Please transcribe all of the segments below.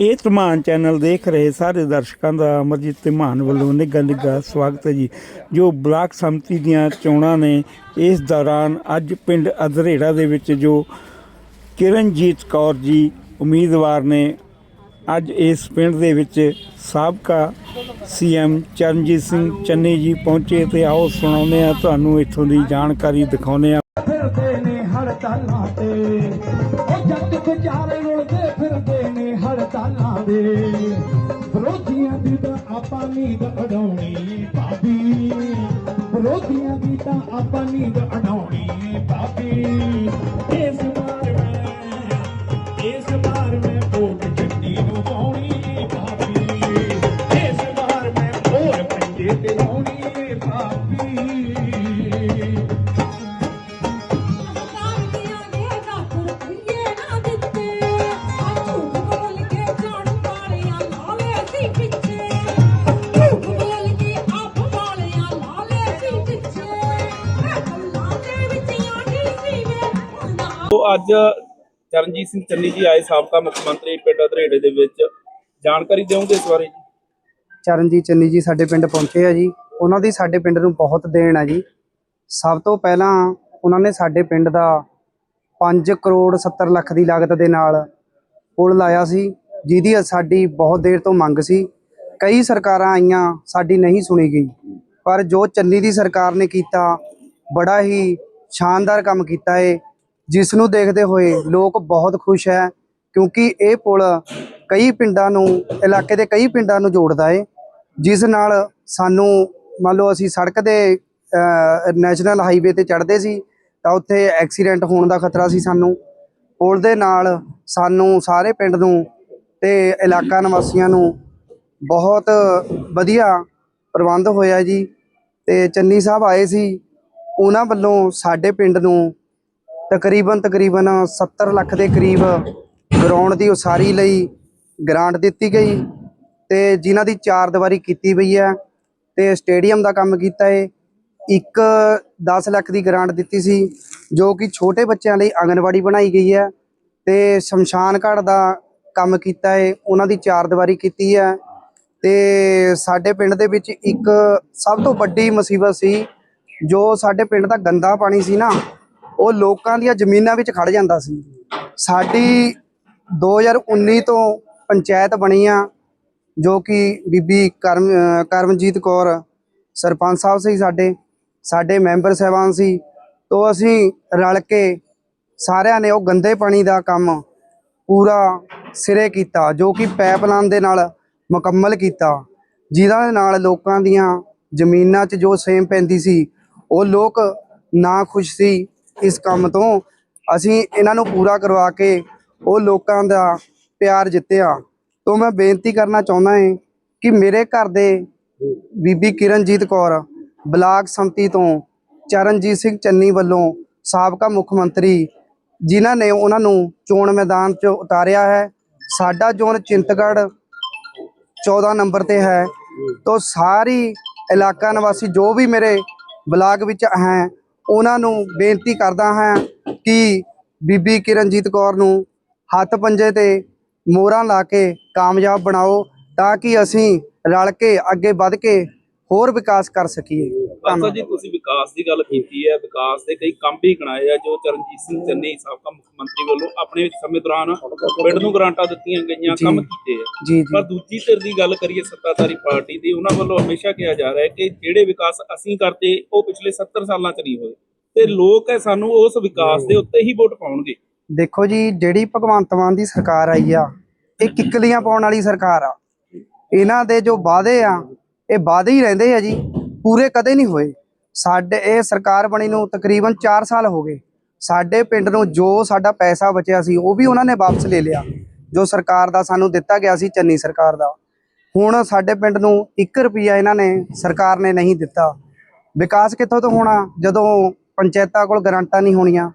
ਇਹ ਧਮਾਨ ਚੈਨਲ ਦੇਖ ਰਹੇ ਸਾਰੇ ਦਰਸ਼ਕਾਂ ਦਾ ਅਮਰਜੀਤ ਧਮਾਨ ਵੱਲੋਂ ਨਿੱਘਾ ਨਿੱਘਾ ਸਵਾਗਤ ਹੈ ਜੀ। ਜੋ ਬਲਾਕ ਸੰਮਤੀ ਦੀਆਂ ਚੋਣਾਂ ਨੇ, ਇਸ ਦੌਰਾਨ ਅੱਜ ਪਿੰਡ ਅਧਰੇੜਾ ਦੇ ਵਿੱਚ ਜੋ ਕਿਰਨਜੀਤ ਕੌਰ ਜੀ ਉਮੀਦਵਾਰ ਨੇ, ਅੱਜ ਇਸ ਪਿੰਡ ਦੇ ਵਿੱਚ ਸਾਬਕਾ ਸੀਐਮ ਚਰਨਜੀਤ ਸਿੰਘ ਚੰਨੀ ਜੀ ਪਹੁੰਚੇ ਤੇ ਆਓ ਸੁਣਾਉਂਦੇ ਆ ਤੁਹਾਨੂੰ ਇੱਥੋਂ ਦੀ ਜਾਣਕਾਰੀ ਦਿਖਾਉਂਦੇ ਆ ਵਿਰੋਧੀਆਂ ਦੀ ਤਾਂ ਆਪਾਂ ਨੀਂਦ ਉਡਾਉਣੀ ਭਾਬੀ ਇਸ ਤੋ ਅੱਜ ਚਰਨਜੀਤ ਸਿੰਘ ਚੰਨੀ ਜੀ ਆਏ ਸਾਬਕਾ ਮੁੱਖ ਮੰਤਰੀ ਪਿੰਡ ਧਰੇੜੇ ਦੇ ਵਿੱਚ। ਜਾਣਕਾਰੀ ਦਿਓਗੇ ਇਸ ਬਾਰੇ ਜੀ? ਚਰਨਜੀਤ ਚੰਨੀ ਜੀ ਸਾਡੇ ਪਿੰਡ ਪਹੁੰਚੇ ਆ ਜੀ। ਉਹਨਾਂ ਦੀ ਸਾਡੇ ਪਿੰਡ ਨੂੰ ਬਹੁਤ ਦੇਣ ਆ ਜੀ। ਸਭ ਤੋਂ ਪਹਿਲਾਂ ਉਹਨਾਂ ਨੇ ਸਾਡੇ ਪਿੰਡ ਦਾ 5 ਕਰੋੜ 70 ਲੱਖ ਦੀ ਲਾਗਤ ਦੇ ਨਾਲ ਪੁਲ ਲਾਇਆ ਸੀ, ਜਿਹਦੀ ਸਾਡੀ ਬਹੁਤ ਦੇਰ ਤੋਂ ਮੰਗ ਸੀ। ਕਈ ਸਰਕਾਰਾਂ ਆਈਆਂ, ਸਾਡੀ ਨਹੀਂ ਸੁਣੀ ਗਈ। ਪਰ ਜੋ ਚੰਨੀ ਦੀ ਸਰਕਾਰ ਨੇ ਕੀਤਾ, ਬੜਾ ਹੀ ਸ਼ਾਨਦਾਰ ਕੰਮ ਕੀਤਾ ਏ। ਜਿਸ ਨੂੰ ਦੇਖਦੇ ਹੋਏ ਲੋਕ ਬਹੁਤ ਖੁਸ਼ ਹੈ, ਕਿਉਂਕਿ ਇਹ ਪੁਲ ਕਈ ਪਿੰਡਾਂ ਨੂੰ, ਇਲਾਕੇ ਦੇ ਕਈ ਪਿੰਡਾਂ ਨੂੰ ਜੋੜਦਾ ਏ, ਜਿਸ ਨਾਲ ਸਾਨੂੰ ਮੰਨ ਲਓ ਅਸੀਂ ਸੜਕ ਦੇ ਨੈਸ਼ਨਲ ਹਾਈਵੇ ਤੇ ਚੜ੍ਹਦੇ ਸੀ, ਤਾਂ ਉੱਥੇ ਐਕਸੀਡੈਂਟ ਹੋਣ ਦਾ ਖਤਰਾ ਸੀ ਸਾਨੂੰ। ਪੁਲ ਦੇ ਨਾਲ ਸਾਨੂੰ ਸਾਰੇ ਪਿੰਡ ਨੂੰ ਤੇ ਇਲਾਕਾ ਨਿਵਾਸੀਆਂ ਨੂੰ ਬਹੁਤ ਵਧੀਆ ਪ੍ਰਬੰਧ ਹੋਇਆ ਜੀ। ਤੇ ਚੰਨੀ ਸਾਹਿਬ ਆਏ ਸੀ, ਉਹਨਾਂ ਵੱਲੋਂ ਸਾਡੇ ਪਿੰਡ ਨੂੰ ਤਕਰੀਬਨ ਤਕਰੀਬਨ 70 ਲੱਖ ਦੇ ਕਰੀਬ ਗਰਾਊਂਡ ਦੀ ਉਸਾਰੀ ਲਈ ਗ੍ਰਾਂਟ ਦਿੱਤੀ ਗਈ ਤੇ ਜਿਨ੍ਹਾਂ ਦੀ ਚਾਰ ਦੀਵਾਰੀ ਕੀਤੀ ਪਈ ਹੈ ਤੇ ਸਟੇਡੀਅਮ ਦਾ ਕੰਮ ਕੀਤਾ ਹੈ ਇੱਕ 10 ਲੱਖ ਦੀ ਗ੍ਰਾਂਟ ਦਿੱਤੀ ਸੀ, ਜੋ ਕਿ ਛੋਟੇ ਬੱਚਿਆਂ ਲਈ ਆਂਗਨਵਾੜੀ ਬਣਾਈ ਗਈ ਹੈ ਤੇ ਸ਼ਮਸ਼ਾਨ ਘਾਟ ਦਾ ਕੰਮ ਕੀਤਾ ਹੈ ਉਹਨਾਂ ਦੀ ਚਾਰ ਦੀਵਾਰੀ ਕੀਤੀ ਹੈ ਤੇ ਸਾਡੇ ਪਿੰਡ ਦੇ ਵਿੱਚ ਇੱਕ ਸਭ ਤੋਂ ਵੱਡੀ ਮੁਸੀਬਤ ਸੀ, ਜੋ ਸਾਡੇ ਪਿੰਡ ਦਾ ਗੰਦਾ ਪਾਣੀ ਸੀ ਨਾ ਉਹ ਲੋਕਾਂ ਦੀਆਂ ਜ਼ਮੀਨਾਂ ਵਿੱਚ ਖੜ ਜਾਂਦਾ ਸੀ। ਸਾਡੀ 2019 ਤੋਂ ਪੰਚਾਇਤ ਬਣੀ ਆ ਜੋ ਕਿ ਬੀਬੀ ਕਰਮ ਕਰਮਜੀਤ ਕੌਰ ਸਰਪੰਚ ਸਾਹਿਬ ਸੀ ਸਾਡੇ ਸਾਡੇ ਮੈਂਬਰ ਸਹਿਬਾਨ ਸੀ। ਤੋਂ ਅਸੀਂ ਰਲ ਕੇ ਸਾਰਿਆਂ ਨੇ ਉਹ ਗੰਦੇ ਪਾਣੀ ਦਾ ਕੰਮ ਪੂਰਾ ਸਿਰੇ ਕੀਤਾ, ਜੋ ਕਿ ਪਾਈਪਲਾਈਨ ਦੇ ਨਾਲ ਮੁਕੰਮਲ ਕੀਤਾ, ਜਿਹਦੇ ਨਾਲ ਲੋਕਾਂ ਦੀਆਂ ਜ਼ਮੀਨਾਂ 'ਚ ਜੋ ਸੇਮ ਪੈਂਦੀ ਸੀ, ਉਹ ਲੋਕ ਨਾ ਖੁਸ਼ ਸੀ। ਇਸ ਕੰਮ ਤੋਂ ਅਸੀਂ ਇਹਨਾਂ ਨੂੰ ਪੂਰਾ ਕਰਵਾ ਕੇ ਉਹ ਲੋਕਾਂ ਦਾ ਪਿਆਰ ਜਿੱਤਿਆ। ਤੋਂ ਮੈਂ ਬੇਨਤੀ ਕਰਨਾ ਚਾਹੁੰਦਾ ਹਾਂ ਕਿ ਮੇਰੇ ਘਰ ਦੇ ਬੀਬੀ ਕਿਰਨਜੀਤ ਕੌਰ, ਬਲਾਕ ਸੰਮਤੀ ਤੋਂ ਚਰਨਜੀਤ ਸਿੰਘ ਚੰਨੀ ਵੱਲੋਂ ਸਾਬਕਾ ਮੁੱਖ ਮੰਤਰੀ, ਜਿਨ੍ਹਾਂ ਨੇ ਉਹਨਾਂ ਨੂੰ ਚੋਣ ਮੈਦਾਨ 'ਚ ਉਤਾਰਿਆ ਹੈ, ਸਾਡਾ ਜ਼ੋਨ ਚਿੰਤਗੜ੍ਹ 14 ਨੰਬਰ ਤੇ ਹੈ। ਤੋਂ ਸਾਰੀ ਇਲਾਕਾ ਨਿਵਾਸੀ ਜੋ ਵੀ ਮੇਰੇ ਬਲਾਕ ਵਿੱਚ ਹੈ ਉਹਨਾਂ ਨੂੰ ਬੇਨਤੀ ਕਰਦਾ ਹਾਂ ਕਿ ਬੀਬੀ ਕਿਰਨਜੀਤ ਕੌਰ ਨੂੰ ਹੱਥ ਪੰਜੇ ਤੇ ਮੋਹਰਾਂ ਲਾ ਕੇ ਕਾਮਯਾਬ ਬਣਾਓ ਤਾਂ ਕਿ ਅਸੀਂ ਰਲ ਕੇ ਅੱਗੇ ਵੱਧ ਕੇ ਹੋਰ ਵਿਕਾਸ ਕਰ ਸਕੀਏ। ਅੰਸਾ ਜੀ ਤੁਸੀਂ ਵਿਕਾਸ ਦੀ ਗੱਲ ਕੀਤੀ ਹੈ ਵਿਕਾਸ ਦੇ ਕਈ ਕੰਮ ਵੀ ਗਣਾਏ ਆ ਜੋ ਚਰਨਜੀਤ ਸਿੰਘ ਚੰਨੀ ਸਾਬਕਾ ਮੁੱਖ ਮੰਤਰੀ ਵੱਲੋਂ ਆਪਣੇ ਸਮੇਂ ਦੌਰਾਨ ਪਿੰਡ ਨੂੰ ਗ੍ਰਾਂਟਾਂ ਦਿੱਤੀਆਂ ਗਈਆਂ। ਕੰਮ ਕੀਤੇ ਆ। ਪਰ ਦੂਜੀ ਧਿਰ ਦੀ ਗੱਲ ਕਰੀਏ ਸੱਤਾਧਾਰੀ ਪਾਰਟੀ ਦੀ ਉਹਨਾਂ ਵੱਲੋਂ ਹਮੇਸ਼ਾ ਕਿਹਾ ਜਾ ਰਿਹਾ ਹੈ ਕਿ ਜਿਹੜੇ ਵਿਕਾਸ ਅਸੀਂ ਕਰਦੇ ਉਹ ਪਿਛਲੇ 70 ਸਾਲਾਂ 'ਚ ਨਹੀਂ ਹੋਏ। ਤੇ ਲੋਕ ਹੈ ਸਾਨੂੰ ਉਸ ਵਿਕਾਸ ਦੇ ਉੱਤੇ ਹੀ ਵੋਟ ਪਾਉਣਗੇ। ਦੇਖੋ ਜੀ ਜਿਹੜੀ ਭਗਵੰਤ ਮਾਨ ਦੀ ਸਰਕਾਰ ਆਈ ਆ ਇਹ ਕਿੱਕਲੀਆਂ ਪਾਉਣ ਵਾਲੀ ਸਰਕਾਰ ਆ। ਇਹਨਾਂ ਦੇ ਜੋ ਵਾਅਦੇ ਆ ਇਹ ਵਾਅਦੇ ਹੀ ਰਹਿੰਦੇ ਆ ਜੀ। ਪੂਰੇ ਕਦੇ ਨਹੀਂ ਹੋਏ। ਸਾਡੇ ਇਹ ਸਰਕਾਰ ਬਣੀ ਨੂੰ ਤਕਰੀਬਨ 4 ਸਾਲ ਹੋ ਗਏ। ਸਾਡੇ ਪਿੰਡ ਨੂੰ ਜੋ ਸਾਡਾ ਪੈਸਾ ਬਚਿਆ ਸੀ ਉਹ ਵੀ ਉਹਨਾਂ ਨੇ ਵਾਪਸ ਲੈ ਲਿਆ। ਜੋ ਸਰਕਾਰ ਦਾ ਸਾਨੂੰ ਦਿੱਤਾ ਗਿਆ ਸੀ ਚੰਨੀ ਸਰਕਾਰ ਦਾ। ਹੁਣ ਸਾਡੇ ਪਿੰਡ ਨੂੰ 1 ਰੁਪਿਆ ਇਹਨਾਂ ਨੇ ਸਰਕਾਰ ਨੇ ਨਹੀਂ ਦਿੱਤਾ। ਵਿਕਾਸ ਕਿੱਥੋਂ ਤੋਂ ਹੋਣਾ? ਜਦੋਂ ਪੰਚਾਇਤਾਂ ਕੋਲ ਗਰੰਟਾਂ ਨਹੀਂ ਹੋਣੀਆਂ।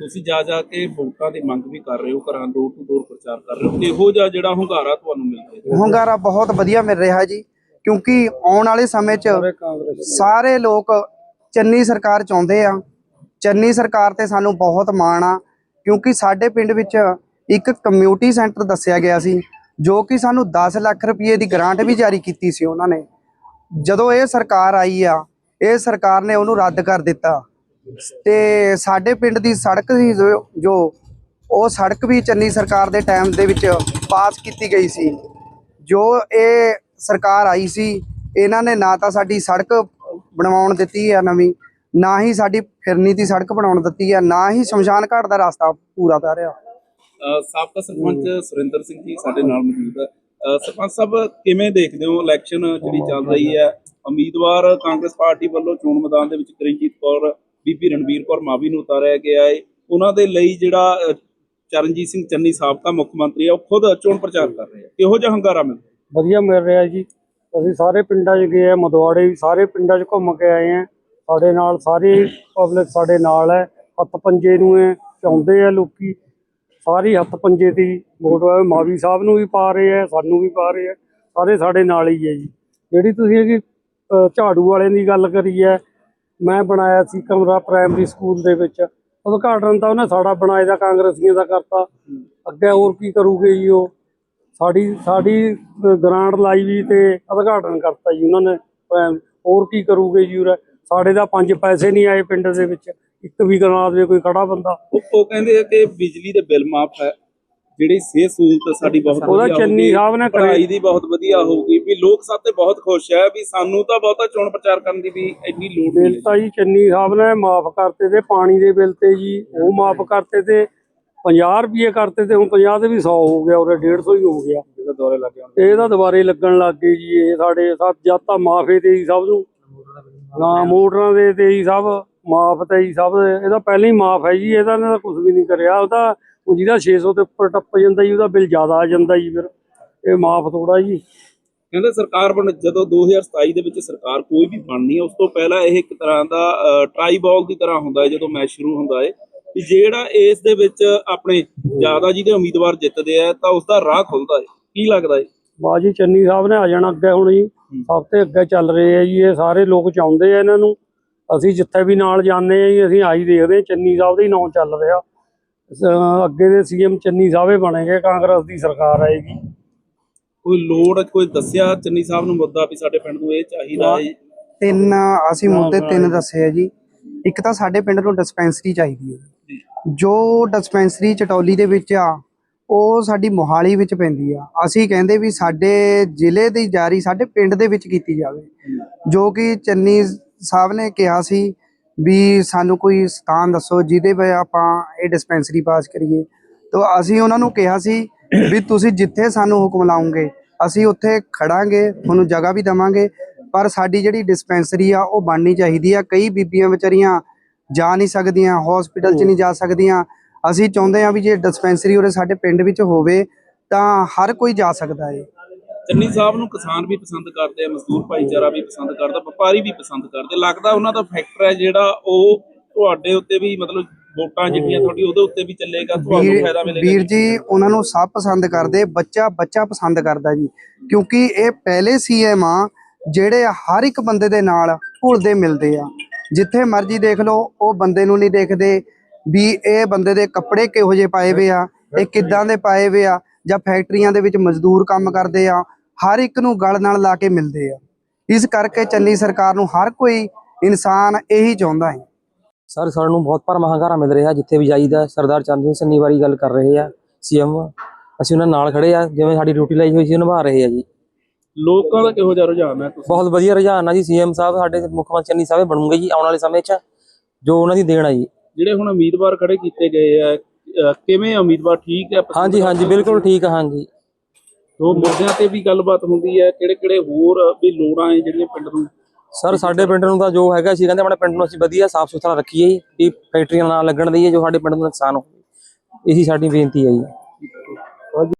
ਤੁਸੀਂ ਜਾ ਜਾ ਕੇ ਵੋਟਾਂ ਦੀ ਮੰਗ ਵੀ ਕਰ ਰਹੇ ਹੋ ਘਰਾਂ ਡੋਰ ਟੂ ਡੋਰ ਪ੍ਰਚਾਰ ਕਰ ਰਹੇ ਹੋ। ਇਹੋ ਜਿਹਾ ਜਿਹੜਾ ਹੁੰਗਾਰਾ ਤੁਹਾਨੂੰ ਮਿਲ ਰਿਹਾ ਹੁੰਗਾਰਾ ਬਹੁਤ ਵਧੀਆ ਮਿਲ ਰਿਹਾ ਜੀ। ਕਿਉਂਕਿ ਆਉਣ ਵਾਲੇ ਸਮੇਂ 'ਚ ਸਾਰੇ ਲੋਕ ਚੰਨੀ ਸਰਕਾਰ ਚਾਹੁੰਦੇ ਆ। ਚੰਨੀ ਸਰਕਾਰ ਤੇ ਸਾਨੂੰ ਬਹੁਤ ਮਾਣ ਆ ਕਿਉਂਕਿ ਸਾਡੇ ਪਿੰਡ ਵਿੱਚ ਇੱਕ ਕਮਿਊਨਿਟੀ ਸੈਂਟਰ ਦੱਸਿਆ ਗਿਆ ਸੀ ਜੋ ਕਿ ਸਾਨੂੰ 10 ਲੱਖ ਰੁਪਏ ਦੀ ਗ੍ਰਾਂਟ ਵੀ ਜਾਰੀ ਕੀਤੀ ਸੀ ਉਹਨਾਂ ਨੇ। ਜਦੋਂ ਇਹ ਸਰਕਾਰ ਆਈ ਆ ਇਹ ਸਰਕਾਰ ਨੇ ਉਹਨੂੰ ਰੱਦ ਕਰ ਦਿੱਤਾ। ਤੇ ਸਾਡੇ ਪਿੰਡ ਦੀ ਸੜਕ ਸੀ ਜੋ- ਉਹ ਸੜਕ ਵੀ ਚੰਨੀ ਸਰਕਾਰ ਦੇ ਟਾਈਮ ਦੇ ਵਿੱਚ ਪਾਸ ਕੀਤੀ ਗਈ ਸੀ। ਜੋ ਇਹ ਸਰਕਾਰ ਆਈ ਸੀ, ਇਹਨਾਂ ਨੇ ਨਾ ਤਾਂ ਸਾਡੀ ਸੜਕ ਬਣਵਾਉਣ ਦਿੱਤੀ ਹੈ ਨਵੀਂ, ਨਾ ਹੀ ਸਾਡੀ ਫਿਰਨੀ ਦੀ ਸੜਕ ਬਣਾਉਣ ਦਿੱਤੀ ਹੈ ਨਾ ਹੀ ਸ਼ਮਸ਼ਾਨ ਘਾਟ ਦਾ ਰਸਤਾ ਪੂਰਾ ਤਾਰਿਆ। ਅਹ ਸਾਬਕਾ ਸਰਪੰਚ ਸੁਰਿੰਦਰ ਸਿੰਘ ਜੀ ਸਾਡੇ ਨਾਲ ਮੌਜੂਦ ਹੈ ਸਰਪੰਚ ਸਾਹਿਬ, ਕਿਵੇਂ ਦੇਖਦੇ ਹੋ ਇਲੈਕਸ਼ਨ ਜਿਹੜੀ ਚੱਲ ਰਹੀ ਹੈ ਉਮੀਦਵਾਰ ਕਾਂਗਰਸ ਪਾਰਟੀ ਵੱਲੋਂ ਚੋਣ ਮੈਦਾਨ ਦੇ ਵਿੱਚ ਕਰਨਜੀਤ ਕੌਰ, ਬੀਬੀ ਰਣਬੀਰ ਕੌਰ ਮਾਵੀ ਨੂੰ ਉਤਾਰਿਆ ਗਿਆ ਹੈ ਉਹਨਾਂ ਦੇ ਲਈ ਜਿਹੜਾ ਚਰਨਜੀਤ ਸਿੰਘ ਚੰਨੀ ਸਾਬਕਾ ਮੁੱਖ ਮੰਤਰੀ ਹੈ ਉਹ ਖੁਦ ਚੋਣ ਪ੍ਰਚਾਰ ਕਰ ਰਹੇ ਆ। ਕਿਹੋ ਜਿਹਾ ਹੰਗਾਰਾ ਮਿਲਦਾ? ਵਧੀਆ ਮਿਲ ਰਿਹਾ ਜੀ। ਅਸੀਂ ਸਾਰੇ ਪਿੰਡਾਂ 'ਚ ਗਏ ਆ, ਮਦਵਾੜੇ ਵੀ ਸਾਰੇ ਪਿੰਡਾਂ 'ਚ ਘੁੰਮ ਕੇ ਆਏ ਆ। ਸਾਡੇ ਨਾਲ ਸਾਰੀ ਪਬਲਿਕ ਸਾਡੇ ਨਾਲ ਹੈ, ਹੱਥ ਪੰਜੇ ਨੂੰ ਇਹ ਚਾਹੁੰਦੇ ਆ ਲੋਕੀ। ਸਾਰੀ ਹੱਥ ਪੰਜੇ ਦੀ ਵੋਟ ਮਾਵੀ ਸਾਹਿਬ ਨੂੰ ਵੀ ਪਾ ਰਹੇ ਆ, ਸਾਨੂੰ ਵੀ ਪਾ ਰਹੇ ਆ, ਸਾਰੇ ਸਾਡੇ ਨਾਲ ਹੀ ਹੈ ਜੀ। ਜਿਹੜੀ ਤੁਸੀਂ ਇਹ ਝਾੜੂ ਵਾਲਿਆਂ ਦੀ ਗੱਲ ਕਰੀ ਹੈ, ਮੈਂ ਬਣਾਇਆ ਸੀ ਕਮਰਾ ਪ੍ਰਾਇਮਰੀ ਸਕੂਲ ਦੇ ਵਿੱਚ। ਉਦਘਾਟਨ ਤਾਂ ਉਹਨੇ ਸਾਡਾ ਬਣਾਏ ਦਾ ਕਾਂਗਰਸੀਆਂ ਦਾ ਕਰਤਾ। ਅੱਗੇ ਹੋਰ ਕੀ ਕਰੂਗੇ ਜੀ ਉਹ? ਸਾਡੀ ਸਾਡੀ ਗ੍ਰਾਂਟ ਲਾਈ ਵੀ ਤੇ ਉਦਘਾਟਨ ਕਰਤਾ ਜੀ ਉਹਨਾਂ ਨੇ ਹੋਰ ਕੀ ਕਰੂਗੇ ਜੀ ਉਰੇ? ਸਾਡੇ ਦਾ ਪੰਜ ਪੈਸੇ ਨਹੀਂ ਆਏ ਪਿੰਡ ਦੇ ਵਿੱਚ ਇੱਕ ਵੀ ਗਣਾ ਦੇ ਕੋਈ ਖੜਾ ਬੰਦਾ। ਉਹ ਕਹਿੰਦੇ ਆ ਕਿ ਬਿਜਲੀ ਦੇ ਬਿੱਲ ਮਾਫ ਹੈ। ਜਿਹੜੀ ਸਿਹਤ ਸਹੂਲਤ ਸਾਡੀ ਬਹੁਤ ਉਹਦਾ ਚੰਨੀ ਸਾਹਿਬ ਨੇ ਕਰੇ- ਪੜ੍ਹਾਈ ਦੀ ਬਹੁਤ ਵਧੀਆ ਹੋਊਗੀ। ਵੀ ਲੋਕ ਸਾਤੇ ਬਹੁਤ ਖੁਸ਼ ਹੈ ਵੀ ਸਾਨੂੰ ਤਾਂ ਬਹੁਤਾ ਚੋਣ ਪ੍ਰਚਾਰ ਕਰਨ ਦੀ ਵੀ ਇੰਨੀ ਲੋੜ ਨਹੀਂ ਬਿੱਲ ਤਾਂ ਜੀ ਚੰਨੀ ਸਾਹਿਬ ਨੇ ਮਾਫ ਕਰਤੇ ਤੇ ਪਾਣੀ ਦੇ ਬਿੱਲ ਤੇ ਜੀ ਉਹ ਮਾਫ ਕਰਤੇ ਤੇ 50 ਰੁਪਏ ਕਰਤੇ ਤੇ ਹੁਣ 50 ਦੇ ਵੀ 100 ਹੋ ਗਿਆ ਉਰੇ 150 ਹੀ ਹੋ ਗਿਆ। ਜਿਹਦਾ ਦੌਰੇ ਲੱਗੇ ਹੋਣ। ਇਹ ਤਾਂ ਦੁਬਾਰੇ ਲੱਗਣ ਲੱਗ ਗਏ ਜੀ ਇਹ ਸਾਡੇ ਸੱਤ ਜਦ ਤਾਂ ਮਾਫੇ ਤੇ ਹੀ ਸਭ ਨੂੰ। ਨਾ ਮੋਟਰਾਂ ਦੇ ਤੇ ਹੀ ਸਭ ਮਾਫ ਤੇ ਹੀ ਸਭ ਇਹਦਾ ਪਹਿਲਾਂ ਹੀ ਮਾਫ ਹੈ ਜੀ ਇਹਦਾ ਨੇ ਤਾਂ ਕੁਝ ਵੀ ਨਹੀਂ ਕਰਿਆ। ਉਹਦਾ ਉਹ ਜਿਹਦਾ 600 ਤੇ ਉੱਪਰ ਟੱਪ ਜਾਂਦਾ ਜੀ ਉਹਦਾ ਬਿੱਲ ਜ਼ਿਆਦਾ ਆ ਜਾਂਦਾ ਜੀ ਫਿਰ। ਇਹ ਮਾਫ ਥੋੜਾ ਜੀ। ਕਹਿੰਦੇ ਸਰਕਾਰ ਬਣ ਜਦੋਂ 2027 ਦੇ ਵਿੱਚ ਸਰਕਾਰ ਕੋਈ ਵੀ ਬਣਨੀ ਹੈ ਉਸ ਤੋਂ ਪਹਿਲਾਂ ਇਹ ਇੱਕ ਤਰ੍ਹਾਂ ਦਾ ਟਰਾਈ ਬਾਲ ਦੀ ਤਰ੍ਹਾਂ ਹੁੰਦਾ ਹੈ ਜਦੋਂ ਮੈਚ ਸ਼ੁਰੂ ਹੁੰਦਾ ਹੈ। ਵੀ ਜਿਹੜਾ ਇਸ ਦੇ ਵਿੱਚ ਆਪਣੇ ਜ਼ਿਆਦਾ ਜਿਹਦੇ ਉਮੀਦਵਾਰ ਜਿੱਤਦੇ ਆ ਤਾਂ ਉਸ ਦਾ ਰਾਹ ਖੁੱਲਦਾ ਹੈ ਕੀ ਲੱਗਦਾ ਹੈ ਬਾਜੀ ਚੰਨੀ ਸਾਹਿਬ ਨੇ ਆ ਜਾਣਾ ਅੱਗੇ ਹੁਣ ਜੀ। ਸਭ ਤੇ ਅੱਗੇ ਚੱਲ ਰਹੇ ਆ ਜੀ ਇਹ ਸਾਰੇ ਲੋਕ ਚਾਹੁੰਦੇ ਆ ਇਹਨਾਂ ਨੂੰ। ਅਸੀਂ ਜਿੱਥੇ ਵੀ ਨਾਲ ਜਾਂਦੇ ਆ ਜੀ ਅਸੀਂ ਆਈ ਦੇਖਦੇ ਚੰਨੀ ਸਾਹਿਬ ਦਾ ਹੀ ਨਾਂ ਚੱਲ ਰਿਹਾ। ਅੱਗੇ ਦੇ ਸੀਐਮ ਚੰਨੀ ਸਾਹਿਬ ਬਣੇਗੇ ਕਾਂਗਰਸ ਦੀ ਸਰਕਾਰ ਆਏਗੀ। ਕੋਈ ਲੋੜ ਕੋਈ ਦੱਸਿਆ ਚੰਨੀ ਸਾਹਿਬ ਨੂੰ ਮੁੱਦਾ ਵੀ ਸਾਡੇ ਪਿੰਡ ਨੂੰ ਇਹ ਚਾਹੀਦਾ ਹੈ ਤਿੰਨ ਅਸੀਂ ਮੁੱਦੇ ਤਿੰਨ ਦੱਸੇ ਆ ਜੀ। ਇੱਕ ਤਾਂ ਸਾਡੇ ਪਿੰਡ ਨੂੰ ਡਿਸਪੈਂਸਰੀ ਚਾਹੀਦੀ ਹੈ। ਜੋ ਡਿਸਪੈਂਸਰੀ ਚਟੌਲੀ ਦੇ ਵਿੱਚ ਆ, ਉਹ ਸਾਡੀ ਮੋਹਾਲੀ ਵਿੱਚ ਪੈਂਦੀ ਆ। ਅਸੀਂ ਕਹਿੰਦੇ ਵੀ ਸਾਡੇ ਜ਼ਿਲ੍ਹੇ ਦੀ ਜਾਰੀ ਸਾਡੇ ਪਿੰਡ ਦੇ ਵਿੱਚ ਕੀਤੀ ਜਾਵੇ। ਜੋ ਕਿ ਚੰਨੀ ਸਾਹਿਬ ਨੇ ਕਿਹਾ ਸੀ ਵੀ ਸਾਨੂੰ ਕੋਈ ਸਥਾਨ ਦੱਸੋ ਜਿਹਦੇ 'ਤੇ ਆਪਾਂ ਇਹ ਡਿਸਪੈਂਸਰੀ ਪਾਸ ਕਰੀਏ। ਤਾਂ ਅਸੀਂ ਉਹਨਾਂ ਨੂੰ ਕਿਹਾ ਸੀ ਵੀ ਤੁਸੀਂ ਜਿੱਥੇ ਸਾਨੂੰ ਹੁਕਮ ਲਾਉਂਗੇ ਅਸੀਂ ਉੱਥੇ ਖੜਾਂਗੇ, ਤੁਹਾਨੂੰ ਜਗ੍ਹਾ ਵੀ ਦਵਾਂਗੇ। ਪਰ ਸਾਡੀ ਜਿਹੜੀ ਡਿਸਪੈਂਸਰੀ ਆ, ਉਹ ਬਣਨੀ ਚਾਹੀਦੀ ਆ। ਕਈ ਬੀਬੀਆਂ ਵਿਚਾਰੀਆਂ ਜਾ ਨਹੀਂ ਸਕਦੀਆਂ ਹਸਪੀਟਲ 'ਚ ਨਹੀਂ ਜਾ ਸਕਦੀਆਂ। ਅਸੀਂ ਚਾਹੁੰਦੇ ਆ ਵੀ ਜੇ ਡਿਸਪੈਂਸਰੀ ਉਰੇ ਸਾਡੇ ਪਿੰਡ ਵਿੱਚ ਹੋਵੇ ਤਾਂ ਹਰ ਕੋਈ ਜਾ ਸਕਦਾ ਹੈ ਚੰਨੀ ਸਾਹਿਬ ਨੂੰ ਕਿਸਾਨ ਵੀ ਪਸੰਦ ਕਰਦੇ ਆ ਮਜ਼ਦੂਰ ਭਾਈਚਾਰਾ ਵੀ ਪਸੰਦ ਕਰਦਾ ਵਪਾਰੀ ਵੀ ਪਸੰਦ ਕਰਦੇ। ਲੱਗਦਾ ਉਹਨਾਂ ਦਾ ਫੈਕਟਰ ਹੈ ਜਿਹੜਾ ਉਹ ਤੁਹਾਡੇ ਉੱਤੇ ਵੀ ਮਤਲਬ ਵੋਟਾਂ ਜਿੰਨੀਆਂ ਤੁਹਾਡੀ ਉਹਦੇ ਉੱਤੇ ਵੀ ਚੱਲੇਗਾ ਤੁਹਾਨੂੰ ਫਾਇਦਾ ਮਿਲੇਗਾ। ਵੀਰ ਜੀ ਉਹਨਾਂ ਨੂੰ ਸਭ ਪਸੰਦ ਕਰਦੇ ਬੱਚਾ ਬੱਚਾ ਪਸੰਦ ਕਰਦਾ ਜੀ। ਕਿਉਂਕਿ ਇਹ ਪਹਿਲੇ ਸੀਐਮ ਆ ਜਿਹੜੇ ਹਰ ਇੱਕ ਬੰਦੇ ਦੇ ਨਾਲ ਘੁਲਦੇ ਮਿਲਦੇ ਆ। ਜਿੱਥੇ ਮਰਜ਼ੀ ਦੇਖ ਲਓ, ਉਹ ਬੰਦੇ ਨੂੰ ਨਹੀਂ ਦੇਖਦੇ ਵੀ ਇਹ ਬੰਦੇ ਦੇ ਕੱਪੜੇ ਕਿਹੋ ਜਿਹੇ ਪਾਏ ਵੇ ਆ, ਇਹ ਕਿੱਦਾਂ ਦੇ ਪਾਏ ਵੇ ਆ, ਜਾਂ ਫੈਕਟਰੀਆਂ ਦੇ ਵਿੱਚ ਮਜ਼ਦੂਰ ਕੰਮ ਕਰਦੇ ਆ, ਹਰ ਇੱਕ ਨੂੰ ਗਲ ਨਾਲ ਲਾ ਕੇ ਮਿਲਦੇ ਆ। ਇਸ ਕਰਕੇ ਚੰਨੀ ਸਰਕਾਰ ਨੂੰ ਹਰ ਕੋਈ ਇਨਸਾਨ ਇਹੀ ਚਾਹੁੰਦਾ ਹੈ। ਸਰ, ਸਾਨੂੰ ਬਹੁਤ ਭਰਮਾ ਮਹਾਂਗਾਰਾ ਮਿਲ ਰਿਹਾ, ਜਿੱਥੇ ਵੀ ਜਾਈਦਾ ਸਰਦਾਰ ਚੰਦ ਸਿੰਘ ਸੰਨੀ ਵਾਰੀ ਗੱਲ ਕਰ ਰਹੇ ਆ ਸੀਐਮ ਅਸੀਂ ਉਹਨਾਂ ਨਾਲ ਖੜੇ ਆ, ਜਿਵੇਂ ਸਾਡੀ ਡਿਊਟੀ ਲਈ ਹੋਈ ਸੀ ਨਿਭਾ ਰਹੇ ਆ ਜੀ। ਲੋਕਾਂ ਦਾ ਕਿਹੋ ਜਿਹਾ ਰੁਝਾਨ ਹੈ ਤੁਸੀਂ? ਬਹੁਤ ਵਧੀਆ ਰੁਝਾਨ ਆ ਜੀ ਸੀਐਮ ਸਾਹਿਬ ਸਾਡੇ ਮੁੱਖ ਮੰਤਰੀ ਚੰਨੀ ਸਾਹਿਬ ਬਣੂਗੇ ਜੀ ਆਉਣ ਵਾਲੇ ਸਮੇਂ 'ਚ ਜੋ ਉਹਨਾਂ ਦੀ ਦੇਣ ਆ ਜੀ। ਜਿਹੜੇ ਹੁਣ ਉਮੀਦਵਾਰ ਖੜੇ ਕੀਤੇ ਗਏ ਆ ਅਹ ਕਿਵੇਂ ਆ ਉਮੀਦਵਾਰ ਠੀਕ ਹੈ? ਪਸੰਦ ਹਾਂਜੀ ਹਾਂਜੀ ਬਿਲਕੁਲ ਠੀਕ ਆ ਹਾਂਜੀ। ਉਹ ਮੁੱਦਿਆਂ ਤੇ ਵੀ ਗੱਲਬਾਤ ਹੁੰਦੀ ਹੈ ਕਿਹੜੇ ਕਿਹੜੇ ਹੋਰ ਵੀ ਲੋੜਾਂ ਹੈ ਜਿਹੜੀਆਂ ਪਿੰਡ ਨੂੰ ਸਰ ਸਾਡੇ ਪਿੰਡ ਨੂੰ ਤਾਂ ਜੋ ਹੈਗਾ ਸੀ ਕਹਿੰਦੇ ਆਪਣੇ ਪਿੰਡ ਨੂੰ ਅਸੀਂ ਵਧੀਆ ਸਾਫ਼ ਸੁਥਰਾ ਰੱਖੀਏ ਜੀ ਵੀ ਫੈਕਟਰੀਆਂ ਨਾ ਲੱਗਣ ਦਈਏ ਜੋ ਸਾਡੇ ਪਿੰਡ ਨੂੰ ਨੁਕਸਾਨ ਹੋਵੇ। ਇਹੀ ਸਾਡੀ ਬੇਨਤੀ ਹੈ ਜੀ।